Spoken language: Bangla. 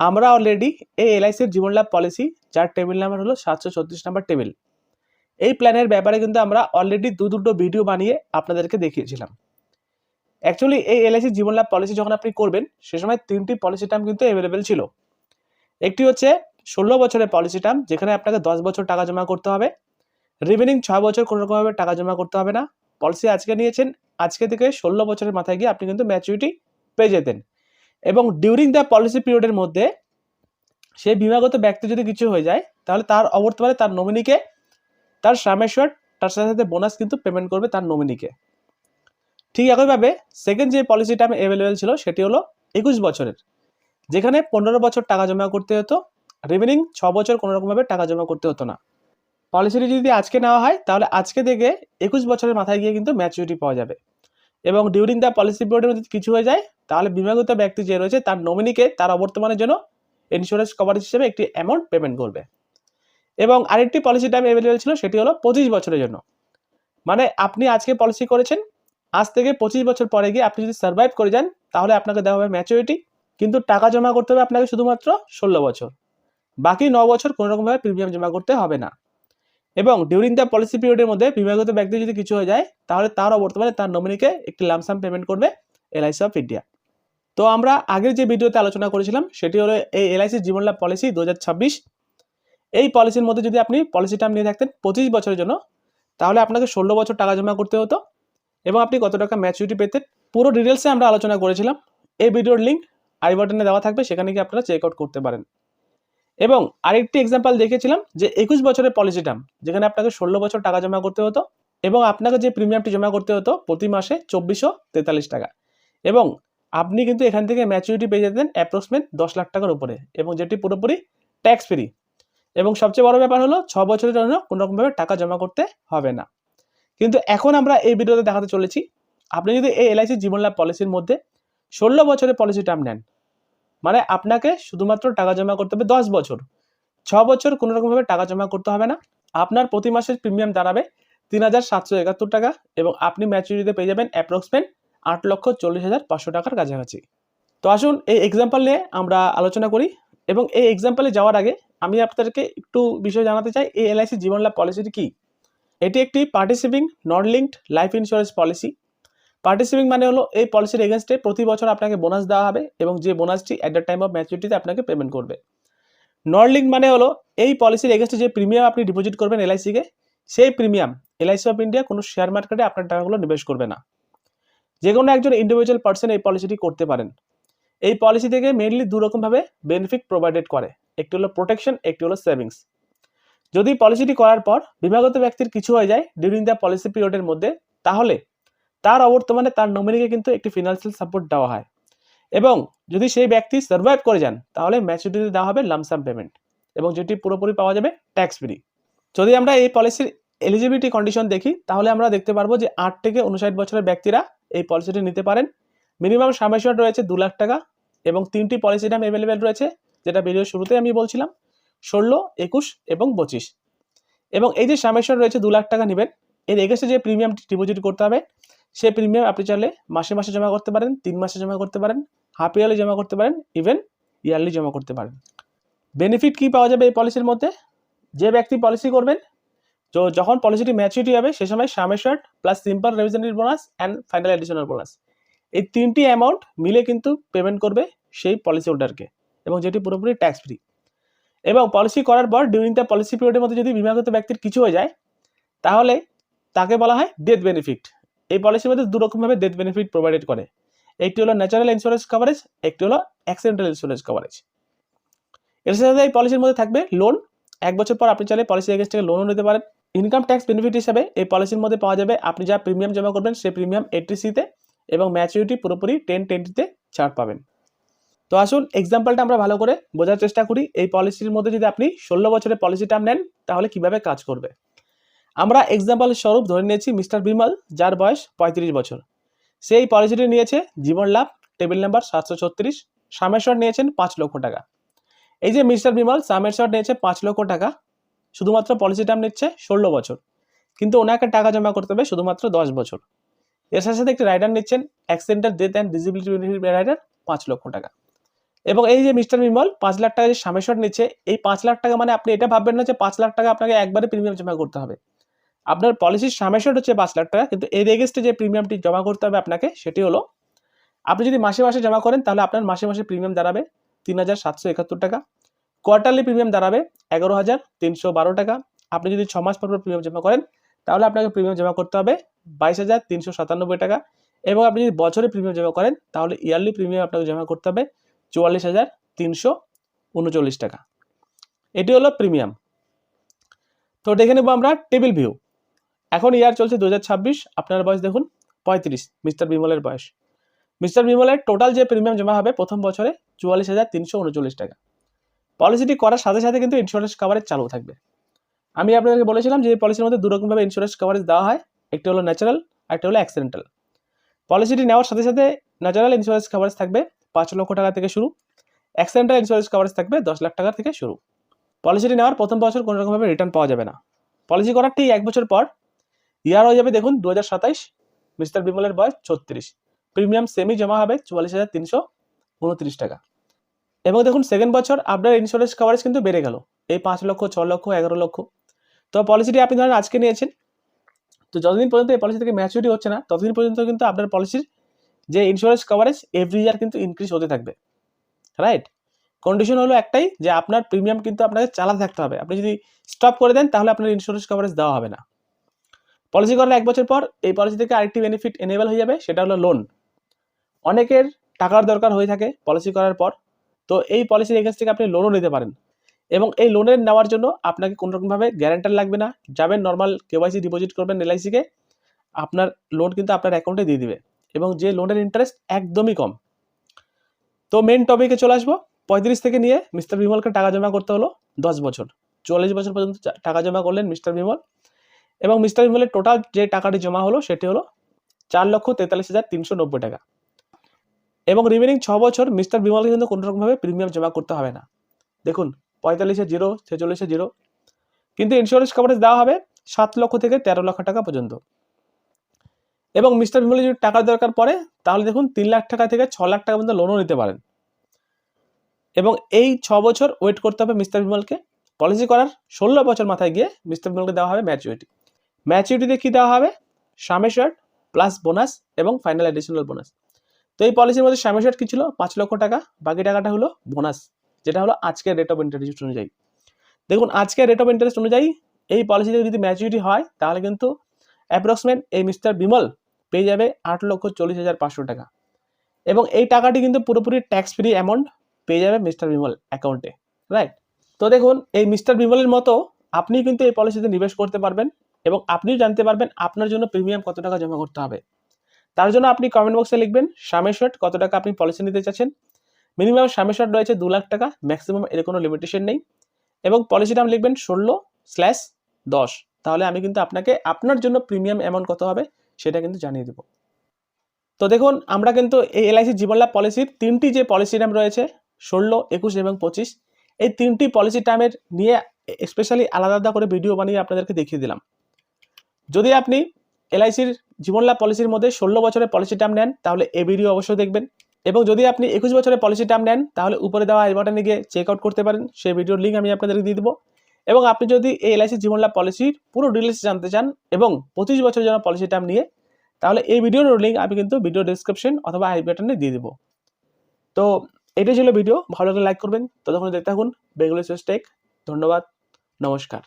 আমরা অলরেডি এই এলআইসির জীবন লাভ পলিসি যার টেবিল নাম্বার হলো সাতশো ছত্রিশ নাম্বার টেবিল এই প্ল্যানের ব্যাপারে কিন্তু আমরা অলরেডি দু দুটো ভিডিও বানিয়ে আপনাদেরকে দেখিয়েছিলাম। অ্যাকচুয়ালি এই এলআইসি জীবন লাভ পলিসি যখন আপনি করবেন, সে সময় তিনটি পলিসি টার্ম কিন্তু অ্যাভেলেবেল ছিল। একটি হচ্ছে ষোলো বছরের পলিসি টার্ম যেখানে আপনাকে দশ বছর টাকা জমা করতে হবে। রিমেনিং ছয় বছর কোনো রকমভাবে টাকা জমা করতে হবে না। পলিসি আজকে নিয়েছেন, আজকে থেকে ষোলো বছরের মাথায় গিয়ে আপনি কিন্তু ম্যাচুরিটি পেয়ে যেতেন। এবং ডিউরিং দ্য পলিসি পিরিয়ডের মধ্যে সেই বিমাগত ব্যক্তি যদি কিছু হয়ে যায়, তাহলে তার অবর্তমানে তার নমিনিকে তার সামেশ্বর, তার সাথে সাথে বোনাস কিন্তু পেমেন্ট করবে তার নমিনিকে ঠিক একইভাবে সেকেন্ড যে পলিসিটা আমি অ্যাভেলেবেল ছিল, সেটি হলো একুশ বছরের, যেখানে পনেরো বছর টাকা জমা করতে হতো রিমেনিং ছ বছর কোনো রকমভাবে টাকা জমা করতে হতো না। পলিসিটি যদি আজকে নেওয়া হয়, তাহলে আজকে থেকে একুশ বছরের মাথায় গিয়ে কিন্তু ম্যাচুরিটি পাওয়া যাবে। এবং ডিউরিং দ্য পলিসি পিরিয়ডের মধ্যে কিছু হয়ে যায় তাহলে বিমাগত ব্যক্তি যে রয়েছে তার নমিনিকে তার অবর্তমানের জন্য ইন্স্যুরেন্স কভারেজ হিসেবে একটি অ্যামাউন্ট পেমেন্ট করবে। এবং আরেকটি পলিসি টাইম অ্যাভেলেবেল ছিল, সেটি হলো পঁচিশ বছরের জন্য। মানে আপনি আজকে পলিসি করেছেন, আজ থেকে পঁচিশ বছর পরে গিয়ে আপনি যদি সার্ভাইভ করে যান, তাহলে আপনাকে দেওয়া হবে ম্যাচুরিটি কিন্তু টাকা জমা করতে হবে আপনাকে শুধুমাত্র ষোলো বছর। বাকি ন বছর কোনো রকমভাবে প্রিমিয়াম জমা করতে হবে না। এবং ডিউরিং দ্য পলিসি পিরিয়ডের মধ্যে বিমাগত ব্যক্তি যদি কিছু হয়ে যায়, তাহলে তারও বর্তমানে তার নমিনিকে একটি লামসাম পেমেন্ট করবে এলআইসি অফ ইন্ডিয়া তো আমরা আগের যে ভিডিওতে আলোচনা করেছিলাম, সেটি হলো এই এলআইসি জীবন লাভ পলিসি দু হাজার ছাব্বিশ। এই পলিসির মধ্যে যদি আপনি পলিসি টার্ম নিয়ে থাকতেন পঁচিশ বছরের জন্য, তাহলে আপনাকে ষোলো বছর টাকা জমা করতে হতো এবং আপনি কত টাকা ম্যাচুরিটি পেতেন, পুরো ডিটেলসে আমরা আলোচনা করেছিলাম। এই ভিডিওর লিঙ্ক আই বাটনে দেওয়া থাকবে, সেখানে গিয়ে আপনারা চেক আউট করতে পারেন। এবং আরেকটি এক্সাম্পল দেখেছিলাম যে একুশ বছরের পলিসি টার্ম, যেখানে আপনাকে ষোলো বছর টাকা জমা করতে হতো এবং আপনাকে যে প্রিমিয়ামটি জমা করতে হতো প্রতি মাসে চব্বিশশো তেতাল্লিশ টাকা। এবং আপনি কিন্তু এখান থেকে ম্যাচুরিটি পেয়ে যেতেন অ্যাপ্রক্সিমেট দশ লাখ টাকার উপরে এবং যেটি পুরোপুরি ট্যাক্স ফ্রি এবং সবচেয়ে বড় ব্যাপার হলো, ছ বছরের জন্য কোনো রকমভাবে টাকা জমা করতে হবে না। কিন্তু এখন আমরা এই ভিডিওতে দেখাতে চলেছি, আপনি যদি এই এলআইসি জীবন লাভ পলিসির মধ্যে ষোলো বছরের পলিসি টার্ম নেন মানে আপনাকে শুধুমাত্র টাকা জমা করতে হবে দশ বছর। ছ বছর কোনো রকমভাবে টাকা জমা করতে হবে না। আপনার প্রতি মাসের প্রিমিয়াম দাঁড়াবে তিন হাজার সাতশো একাত্তর টাকা এবং আপনি ম্যাচুরিটিতে পেয়ে যাবেন অ্যাপ্রক্সিমেট আট লক্ষ চল্লিশ হাজার পাঁচশো টাকার কাছাকাছি। তো আসুন এই এক্সাম্পল নিয়ে আমরা আলোচনা করি এবং এই এক্সাম্পলে যাওয়ার আগে আমি আপনাদেরকে একটু বিষয় জানাতে চাই, এই এলআইসি জীবন লাভ পলিসিটি কী? এটি একটি participating non linked life insurance policy participating মানে হলো এই পলিসির এগেনস্টে প্রতি বছর আপনাকে বোনাস দেওয়া হবে এবং যে বোনাসটি অ্যাট দ্য টাইম অফ ম্যাচুরিটিতে আপনাকে পেমেন্ট করবে। নন লিঙ্ক মানে হলো এই পলিসির এগেনস্টে যে প্রিমিয়াম আপনি ডিপোজিট করবেন এলআইসিকে সেই প্রিমিয়াম এলআইসি অফ ইন্ডিয়া কোনো শেয়ার মার্কেটে আপনার টাকাগুলো নিবেশ করবে না। যে কোনো একজন ইন্ডিভিজুয়াল পার্সন এই পলিসিটি করতে পারেন। এই পলিসি থেকে মেইনলি দু রকমভাবে বেনিফিট প্রোভাইডেড করে। একটি হলো প্রোটেকশন একটি হলো সেভিংস যদি পলিসিটি করার পর বিভাগত ব্যক্তির কিছু হয়ে যায় ডিউরিং দ্য পলিসি পিরিয়ডের মধ্যে, তাহলে তার অবর্তমানে তার নমিনিকে কিন্তু একটি ফিনান্সিয়াল সাপোর্ট দেওয়া হয়। এবং যদি সেই ব্যক্তি সার্ভাইভ করে যান, তাহলে ম্যাচুরিটিতে দেওয়া হবে লামসাম পেমেন্ট এবং যেটি পুরোপুরি পাওয়া যাবে ট্যাক্স ফ্রি যদি আমরা এই পলিসির এলিজিবিলিটি কন্ডিশন দেখি, তাহলে আমরা দেখতে পারব যে আট থেকে উনষাট বছরের ব্যক্তিরা এই পলিসিটি নিতে পারেন। মিনিমাম সামেশন রয়েছে দু লাখ টাকা এবং তিনটি পলিসি নাম অ্যাভেলেবেল রয়েছে, যেটা ভিডিওর শুরুতে আমি বলছিলাম, ষোলো, একুশ এবং পঁচিশ। এবং এই যে সামেশন রয়েছে দু লাখ টাকা নেবেন, এর এগেস্টে যে প্রিমিয়ামটি ডিপোজিট করতে হবে, সেই প্রিমিয়াম আপনি চাইলে মাসে মাসে জমা করতে পারেন, তিন মাসে জমা করতে পারেন হাফ ইয়ারলি জমা করতে পারেন ইভেন ইয়ারলি জমা করতে পারেন। বেনিফিট কী পাওয়া যাবে এই পলিসির মধ্যে? যে ব্যক্তি পলিসি করবেন তো যখন পলিসিটি ম্যাচুরিটি হবে, সে সময় sum assured plus simple reversionary bonus and final additional bonus এই তিনটি অ্যামাউন্ট মিলে কিন্তু পেমেন্ট করবে সেই পলিসি হোল্ডারকে এবং যেটি পুরোপুরি ট্যাক্স ফ্রি এবং পলিসি করার পর ডিউরিং দ্য পলিসি পিরিয়ডের মধ্যে যদি বিমাগত ব্যক্তির কিছু হয়ে যায়, তাহলে তাকে বলা হয় ডেথ বেনিফিট এই পলিসির মধ্যে দু রকমভাবে ডেথ বেনিফিট প্রোভাইডেড করে। একটি হলো ন্যাচারাল ইন্স্যুরেন্স কভারেজ একটি হলো অ্যাক্সিডেন্টাল ইন্স্যুরেন্স কভারেজ এর সাথে এই পলিসির মধ্যে থাকবে লোন এক বছর পর আপনি চাইলে পলিসি এগেন্স্ট থেকে লোনও নিতে পারেন। ইনকাম ট্যাক্স বেনিফিট হিসাবে এই পলিসির মধ্যে পাওয়া যাবে, আপনি যা প্রিমিয়াম জমা করবেন সেই প্রিমিয়াম এইটিসিতে এবং ম্যাচুরিটি পুরোপুরি টেন টেন্টিতে ছাড় পাবেন। তো আসুন এক্সাম্পলটা আমরা ভালো করে বোঝার চেষ্টা করি। এই পলিসির মধ্যে যদি আপনি ষোলো বছরের পলিসি টার্ম নেন, তাহলে কীভাবে কাজ করবে? আমরা এক্সাম্পল স্বরূপ ধরে নিয়েছি মিস্টার বিমল, যার বয়স পঁয়ত্রিশ বছর। সেই পলিসিটি নিয়েছে, জীবন লাভ টেবিল নাম্বার সাতশো ছত্রিশ সামেশ্বর নিয়েছেন পাঁচ লক্ষ টাকা। এই যে মিস্টার বিমল সামেশ্বর নিয়েছে পাঁচ লক্ষ টাকা শুধুমাত্র পলিসি টার্ম নিচ্ছে ষোলো বছর। কিন্তু ওনাকে টাকা জমা করতে হবে শুধুমাত্র দশ বছর। এর সাথে সাথে একটি রাইডার নিচ্ছেন accidental death and disability benefit rider পাঁচ লক্ষ টাকা। এবং এই যে মিস্টার বিমল, পাঁচ লাখ টাকা যে সামেশট নিচ্ছে, এই পাঁচ লাখ টাকা মানে আপনি এটা ভাববেন না যে পাঁচ লাখ টাকা আপনাকে একবারে প্রিমিয়াম জমা করতে হবে। আপনার পলিসির সামেশট হচ্ছে পাঁচ লাখ টাকা, কিন্তু এর এগেস্টে যে প্রিমিয়ামটি জমা করতে হবে আপনাকে, সেটি হলো আপনি যদি মাসে মাসে জমা করেন, তাহলে আপনার মাসে মাসে প্রিমিয়াম দাঁড়াবে তিন হাজার সাতশো একাত্তর টাকা। কোয়ার্টারলি প্রিমিয়াম দাঁড়াবে এগারো হাজার তিনশো বারো টাকা। আপনি যদি ছ মাস পর পর প্রিমিয়াম জমা করেন, তাহলে আপনাকে প্রিমিয়াম জমা করতে হবে বাইশ হাজার তিনশো সাতানব্বই টাকা। এবং আপনি যদি বছরে প্রিমিয়াম জমা করেন, তাহলে ইয়ারলি প্রিমিয়াম আপনাকে জমা করতে হবে চুয়াল্লিশ হাজার তিনশো উনচল্লিশ টাকা। এটি হলো প্রিমিয়াম তো দেখে নেব আমরা টেবিল ভিউ এখন ইয়ার চলছে দু হাজার ছাব্বিশ, আপনার বয়স দেখুন পঁয়ত্রিশ, মিস্টার বিমলের বয়স। মিস্টার বিমলের টোটাল যে প্রিমিয়াম জমা হবে প্রথম বছরে চুয়াল্লিশ হাজার তিনশো উনচল্লিশ টাকা। পলিসিটি করার সাথে সাথে কিন্তু ইন্স্যুরেন্স কাভারেজ চালু থাকবে। আমি আপনাদেরকে বলেছিলাম যে পলিসির মধ্যে দুরকমভাবে ইন্স্যুরেন্স কাভারেজ দেওয়া হয়। একটি হলো ন্যাচারাল একটা হলো অ্যাক্সিডেন্টাল পলিসিটি নেওয়ার সাথে সাথে ন্যাচারাল ইন্স্যুরেন্স কাভারেজ থাকবে পাঁচ লক্ষ টাকা থেকে শুরু। অ্যাক্সিডেন্টাল ইন্স্যুরেন্স কাভারেজ থাকবে দশ লাখ টাকা থেকে শুরু। পলিসিটি নেওয়ার প্রথম বছর কোনো রকমভাবে রিটার্ন পাওয়া যাবে না। পলিসি করার ঠিক এক বছর পর ইয়ার হয়ে যাবে দেখুন দু হাজার সাতাইশ, মিস্টার বিমলের বয়স ছত্রিশ। প্রিমিয়াম সেমি জমা হবে চুয়াল্লিশ হাজার তিনশো উনত্রিশ টাকা। এবং দেখুন সেকেন্ড বছর আপনার ইন্স্যুরেন্স কভারেজ কিন্তু বেড়ে গেল। এই পাঁচ লক্ষ, ছ লক্ষ, এগারো লক্ষ। তো পলিসিটি আপনি ধরেন আজকে নিয়েছেন। তো যতদিন পর্যন্ত এই পলিসি থেকে ম্যাচুরিটি হচ্ছে না, ততদিন পর্যন্ত কিন্তু আপনার পলিসির যে ইন্স্যুরেন্স কভারেজ এভরি ইয়ার কিন্তু ইনক্রিজ হতে থাকবে। রাইট কন্ডিশন হলো একটাই যে আপনার প্রিমিয়াম কিন্তু আপনাকে চালাতে থাকতে হবে। আপনি যদি স্টপ করে দেন, তাহলে আপনার ইন্স্যুরেন্স কভারেজ দেওয়া হবে না। পলিসি করার এক বছর পর এই পলিসি থেকে আরেকটি বেনিফিট এনেবল হয়ে যাবে, সেটা হলো লোন অনেকের টাকার দরকার হয়ে থাকে পলিসি করার পর। তো এই পলিসির এগেন্স থেকে আপনি লোনও নিতে পারেন। এবং এই লোনের নেওয়ার জন্য আপনাকে কোনো রকমভাবে গ্যারান্টার লাগবে না। যাবেন নর্মাল কেওয়াইসি ডিপোজিট করবেন এলআইসিকে আপনার লোন কিন্তু আপনার অ্যাকাউন্টে দিয়ে দিবে। এবং যে লোনের ইন্টারেস্ট একদমই কম। তো মেন টপিকে চলে আসব। পঁয়ত্রিশ থেকে নিয়ে মিস্টার বিমলকে টাকা জমা করতে হলো দশ বছর। চুয়াল্লিশ বছর পর্যন্ত টাকা জমা করলেন মিস্টার বিমল। এবং মিস্টার বিমলের টোটাল যে টাকাটি জমা হলো সেটি হলো চার লক্ষ তেতাল্লিশ হাজার তিনশো নব্বই টাকা। এবং রিমেনিং ছ বছর মিস্টার বিমলকে কিন্তু কোনো রকমভাবে প্রিমিয়াম জমা করতে হবে না। দেখুন, পঁয়তাল্লিশে জিরো, ছেচল্লিশে জিরো, কিন্তু ইন্স্যুরেন্স কভারেজ দেওয়া হবে সাত লক্ষ থেকে তেরো লক্ষ টাকা পর্যন্ত। এবং মিস্টার বিমলের যদি টাকার দরকার পড়ে, তাহলে দেখুন তিন লাখ টাকা থেকে ছ লাখ টাকা পর্যন্ত লোনও নিতে পারেন। এবং এই ছ বছর ওয়েট করতে হবে মিস্টার বিমলকে। পলিসি করার ষোলো বছর মাথায় গিয়ে মিস্টার বিমলকে দেওয়া হবে ম্যাচুরিটি ম্যাচুরিটিতে কী দেওয়া হবে? সামেশার্ট প্লাস বোনাস এবং ফাইনাল অ্যাডিশনাল বোনাস তো এই পলিসির মধ্যে সামেশার্ট কী ছিল? পাঁচ লক্ষ টাকা। বাকি টাকাটা হলো বোনাস যেটা হলো আজকের রেট অফ ইন্টারেস্ট অনুযায়ী। দেখুন, আজকের রেট অফ ইন্টারেস্ট অনুযায়ী এই পলিসিতে যদি ম্যাচুরিটি হয়, তাহলে কিন্তু অ্যাপ্রক্সিমেট এই মিস্টার বিমল পেয়ে যাবে আট লক্ষ চল্লিশ হাজার পাঁচশো টাকা। এবং এই টাকাটি কিন্তু পুরোপুরি ট্যাক্স ফ্রি অ্যামাউন্ট পেয়ে যাবে মিস্টার বিমল অ্যাকাউন্টে রাইট তো দেখুন, এই মিস্টার বিমলের মতো আপনি কিন্তু এই পলিসিতে নিবেশ করতে পারবেন এবং আপনিও জানতে পারবেন আপনার জন্য প্রিমিয়াম কত টাকা জমা করতে হবে। তার জন্য আপনি কমেন্ট বক্সে লিখবেন সামেশট কত টাকা আপনি পলিসি নিতে চাচ্ছেন? মিনিমাম সামেশট রয়েছে দু লাখ টাকা ম্যাক্সিমাম এর কোনো লিমিটেশন নেই। এবং পলিসি নাম লিখবেন ষোলো স্ল্যাশ দশ। তাহলে আমি কিন্তু আপনাকে, আপনার জন্য প্রিমিয়াম অ্যামাউন্ট কত হবে সেটা কিন্তু জানিয়ে দেবো। তো দেখুন, আমরা কিন্তু এই এলআইসি জীবন লাভ পলিসির তিনটি যে পলিসি নাম রয়েছে, ষোলো, একুশ এবং পঁচিশ, এই তিনটি পলিসি টার্মের নিয়ে স্পেশালি আলাদা আলাদা করে ভিডিও বানিয়ে আপনাদেরকে দেখিয়ে দিলাম। যদি আপনি এলআইসির জীবন লাভ পলিসির মধ্যে ষোলো বছরের পলিসি টার্ম নেন, তাহলে এই ভিডিও অবশ্যই দেখবেন। এবং যদি আপনি একুশ বছরের পলিসি টার্ম নেন, তাহলে উপরে দেওয়া আই বাটনে গিয়ে চেক আউট করতে পারেন, সেই ভিডিওর লিঙ্ক আমি আপনাদেরকে দিয়ে দেবো। এবং আপনি যদি এই এলআইসি জীবন লাভ পলিসির পুরো ডিটেলস জানতে চান এবং পঁচিশ বছরের জন্য পলিসি টার্ম নিয়ে, তাহলে এই ভিডিওর লিঙ্ক আমি কিন্তু ভিডিও ডিসক্রিপশন অথবা আই বাটনে দিয়ে দেবো। তো এটাই ছিল ভিডিও ভালো লাগলে লাইক করবেন। ততক্ষণ দেখতে থাকুন বেঙ্গলি টেক ধন্যবাদ, নমস্কার।